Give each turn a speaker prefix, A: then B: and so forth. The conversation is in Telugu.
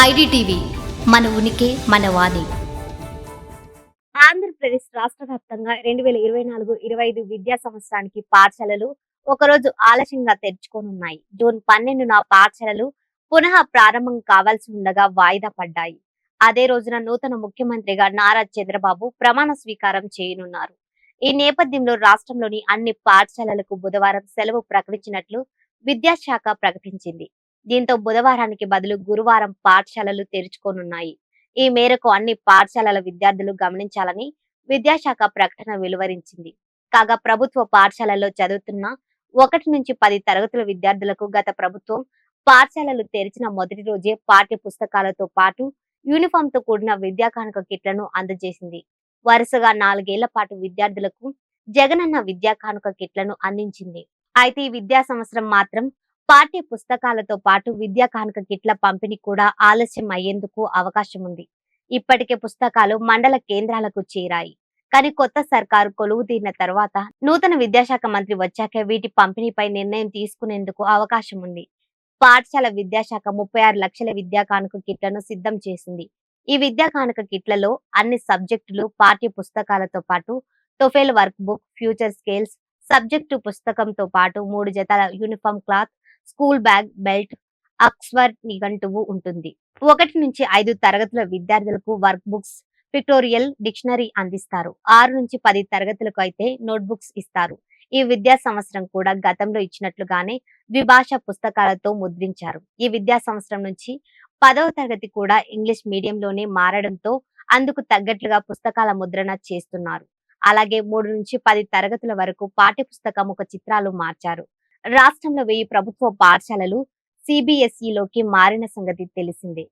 A: ఐడిటీవీ మన ఉనికి మన వాణి.
B: ఆంధ్రప్రదేశ్ రాష్ట్ర వ్యాప్తంగా రెండు వేల ఇరవై నాలుగు ఇరవై ఐదు విద్యా సంవత్సరానికి పాఠశాలలు ఒకరోజు ఆలస్యంగా తెరుచుకోనున్నాయి. జూన్ పన్నెండున పాఠశాలలు పునః ప్రారంభం కావాల్సి ఉండగా వాయిదా పడ్డాయి. అదే రోజున నూతన ముఖ్యమంత్రిగా నారా చంద్రబాబు ప్రమాణ స్వీకారం చేయనున్నారు. ఈ నేపథ్యంలో రాష్ట్రంలోని అన్ని పాఠశాలలకు బుధవారం సెలవు ప్రకటించినట్లు విద్యాశాఖ ప్రకటించింది. దీంతో బుధవారానికి బదులు గురువారం పాఠశాలలు తెరుచుకోనున్నాయి. ఈ మేరకు అన్ని పాఠశాలల విద్యార్థులు గమనించాలని విద్యాశాఖ ప్రకటన వెలువరించింది. కాగా ప్రభుత్వ పాఠశాలల్లో చదువుతున్న ఒకటి నుంచి పది తరగతుల విద్యార్థులకు గత ప్రభుత్వం పాఠశాలలు తెరిచిన మొదటి రోజే పాఠ్య పుస్తకాలతో పాటు యూనిఫామ్తో కూడిన విద్యా కానుక కిట్లను అందజేసింది. వరుసగా నాలుగేళ్ళ పాటు విద్యార్థులకు జగనన్న విద్యా కానుక కిట్లను అందించింది. అయితే ఈ విద్యా సంవత్సరం మాత్రం పాఠ్య పుస్తకాలతో పాటు విద్యా కానుక కిట్ల పంపిణీ కూడా ఆలస్యం అయ్యేందుకు అవకాశం ఉంది. ఇప్పటికే పుస్తకాలు మండల కేంద్రాలకు చేరాయి. కానీ కొత్త సర్కారు కొలువు తీరిన తర్వాత నూతన విద్యాశాఖ మంత్రి వచ్చాక వీటి పంపిణీపై నిర్ణయం తీసుకునేందుకు అవకాశం ఉంది. పాఠశాల విద్యాశాఖ ముప్పై ఆరు లక్షల విద్యా కానుక కిట్లను సిద్ధం చేసింది. ఈ విద్యా కానుక కిట్లలో అన్ని సబ్జెక్టులు పాఠ్య పుస్తకాలతో పాటు TOEFL workbook future scales subject పుస్తకంతో పాటు మూడు జతల uniform cloth school bag belt Oxford నిఘంటువు ఉంటుంది. ఒకటి నుంచి ఐదు తరగతుల విద్యార్థులకు వర్క్ బుక్స్ పిక్టోరియల్ డిక్షనరీ అందిస్తారు. ఆరు నుంచి పది తరగతులకు అయితే నోట్ బుక్స్ ఇస్తారు. ఈ విద్యా సంవత్సరం కూడా గతంలో ఇచ్చినట్లుగానే ద్విభాష పుస్తకాలతో ముద్రించారు. ఈ విద్యా సంవత్సరం నుంచి పదవ తరగతి కూడా ఇంగ్లీష్ మీడియంలోనే మారడంతో అందుకు తగ్గట్లుగా పుస్తకాల ముద్రణ చేస్తున్నారు. అలాగే మూడు నుంచి పది తరగతుల వరకు పాఠ్య పుస్తకం ఒక చిత్రాలు మార్చారు. రాష్ట్రంలో వెయ్యి ప్రభుత్వ పాఠశాలలు సిబిఎస్ఈలోకి మారిన సంగతి తెలిసిందే.